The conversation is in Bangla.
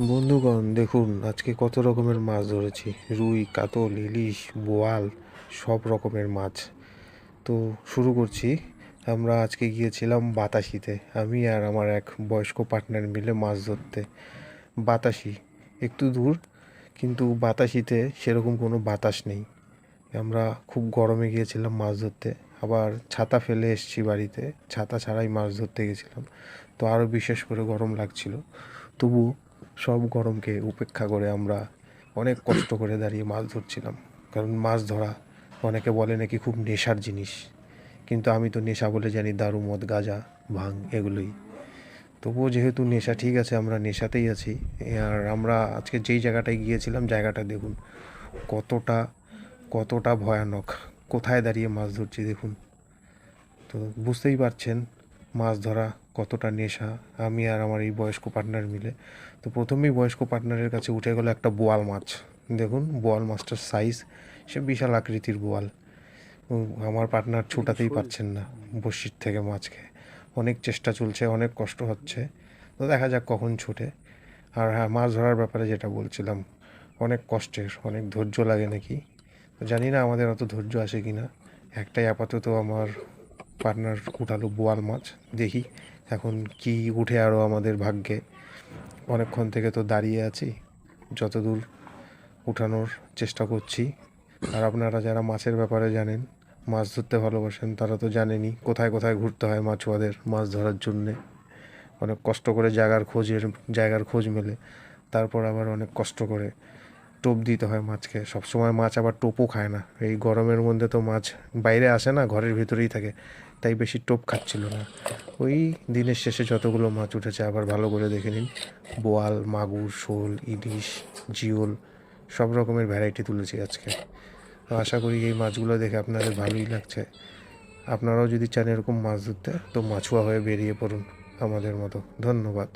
বন্ধুগণ, দেখুন, আজকে কত রকমের মাছ ধরেছি। রুই, কাতল, ইলিশ, বোয়াল, সব রকমের মাছ। তো শুরু করছি। আমরা আজকে গিয়েছিলাম বাতাসিতে, আমি আর আমার এক বয়স্ক পার্টনার মিলে মাছ ধরতে। বাতাসি, একটু দূর, কিন্তু বাতাসিতে সেরকম কোনো বাতাস নেই। আমরা খুব গরমে গিয়েছিলাম মাছ ধরতে, আবার ছাতা ফেলে এসেছি বাড়িতে, ছাতা ছাড়াই মাছ ধরতে গেছিলাম। তো আরও বিশেষ করে গরম লাগছিল। তবু সব গরমকে উপেক্ষা করে আমরা অনেক কষ্ট করে দাঁড়িয়ে মাছ ধরছিলাম। কারণ মাছ ধরা অনেকে বলে নাকি খুব নেশার জিনিস। কিন্তু আমি তো নেশা বলে জানি, দারু, মদ, গাঁজা, ভাং এগুলোই। তবুও যেহেতু নেশা ঠিক আছে, আমরা নেশাতেই আছি। আর আমরা আজকে যেই জায়গাটায় গিয়েছিলাম, জায়গাটা দেখুন, কতটা কতটা ভয়ানক। কোথায় দাঁড়িয়ে মাছ ধরছি দেখুন। তো বুঝতেই পারছেন মাছ ধরা কতটা নেশা আমি আর আমার এই বয়স্ক পার্টনার মিলে। তো প্রথমেই বয়স্ক পার্টনারের কাছে উঠে গেল একটা বোয়াল মাছ। দেখুন বোয়াল মাছটার সাইজ সে বিশাল আকৃতির বোয়াল। আমার পার্টনার ছুটাতেই পারছেন না বড়শির থেকে মাছকে অনেক চেষ্টা চলছে অনেক কষ্ট হচ্ছে। তো দেখা যাক কখন ছুটে। আর হ্যাঁ মাছ ধরার ব্যাপারে যেটা বলছিলাম অনেক কষ্টের অনেক ধৈর্য লাগে নাকি? তো জানি না আমাদের অত ধৈর্য আসে কি না একটাই আপাতত আমার পার্টনার উঠালো বোয়াল মাছ, দেখি এখন কি উঠে আরও আমাদের ভাগ্যে। অনেকক্ষণ থেকে তো দাঁড়িয়ে আছি, যতদূর উঠানোর চেষ্টা করছি। আর আপনারা যারা মাছের ব্যাপারে জানেন, মাছ ধরতে ভালোবাসেন, তারা তো জানেনই কোথায় কোথায় ঘুরতে হয় মাছুয়াদের মাছ ধরার জন্যে। অনেক কষ্ট করে জায়গার খোঁজের, জায়গার খোঁজ মেলে, তারপর আবার অনেক কষ্ট করে টোপ দিতে হয় মাছকে। সবসময় মাছ আবার টোপও খায় না। এই গরমের মধ্যে তো মাছ বাইরে আসে না, ঘরের ভিতরেই থাকে। তাই বেশি টোপ খাচ্ছিল না। ওই দিনের শেষে যতগুলো মাছ উঠেছে আবার ভালো করে দেখে নিন। বোয়াল, মাগুর, শোল, ইলিশ, জিওল, সব রকমের ভ্যারাইটি তুলেছি আজকে। তো আশা করি এই মাছগুলো দেখে আপনাদের ভালোই লাগছে। আপনারাও যদি চান এরকম মাছ ধরতে, তো মাছুয়া হয়ে বেরিয়ে পড়ুন আমাদের মতো। ধন্যবাদ।